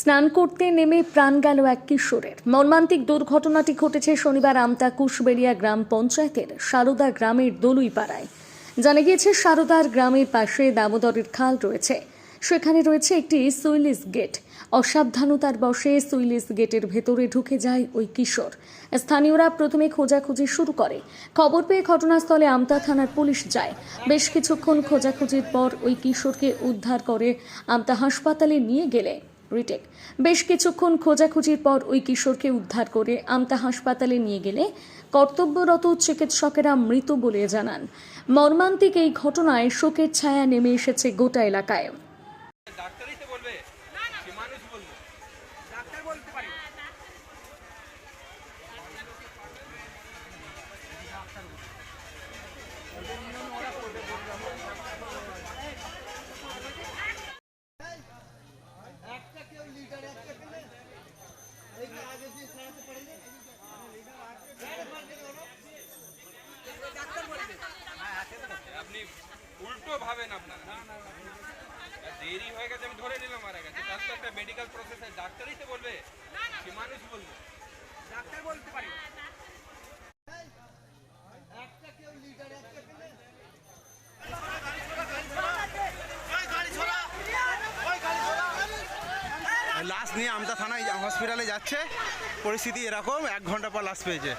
স্নান করতে নেমে প্রাণ গেল এক কিশোরের। মর্মান্তিক দুর্ঘটনাটি ঘটেছে শনিবার আমতা কুশবেড়িয়া গ্রাম পঞ্চায়েতের সারদা গ্রামের দলুইপাড়ায়। জানা গিয়েছে, সারদার গ্রামের পাশে দামোদরের খাল রয়েছে। সেখানে রয়েছে একটি সুইলিস গেট। অসাবধানতার বশে সুইলিস গেটের ভেতরে ঢুকে যায় ওই কিশোর। স্থানীয়রা প্রথমে খোঁজাখুঁজি শুরু করে। খবর পেয়ে ঘটনাস্থলে আমতা থানার পুলিশ যায়। বেশ কিছুক্ষণ খোঁজাখুঁজির পর ওই কিশোরকে উদ্ধার করে আমতা হাসপাতালে নিয়ে গেলে। রিটেক। বেশ কিছুক্ষণ খোঁজাখুঁজির পর ওই কিশোরকে উদ্ধার করে আমতা হাসপাতালে নিয়ে গেলে কর্তব্যরত চিকিৎসকেরা মৃত বলে জানান। মর্মান্তিক এই ঘটনায় শোকের ছায়া নেমে এসেছে গোটা এলাকায়। ডাক্তারই তো বলবে। মানুষ বলবে। ডাক্তার বলতে পারি। আপনি উল্টো ভাবেন আপনারা। দেরি হয়ে গেছে, আমি ধরে নিলাম মারা গেছে। তার একটা মেডিকেল প্রসেস ডাক্তারই তো বলবে কি মানুষ বলবে। ডাক্তার বলতে পারি একটা কেউ লিটার একটা পেলে লাশ নিয়ে আমতা থানায় হসপিটালে যাচ্ছে। পরিস্থিতি এরকম এক ঘণ্টা পর লাশ পেয়েছে।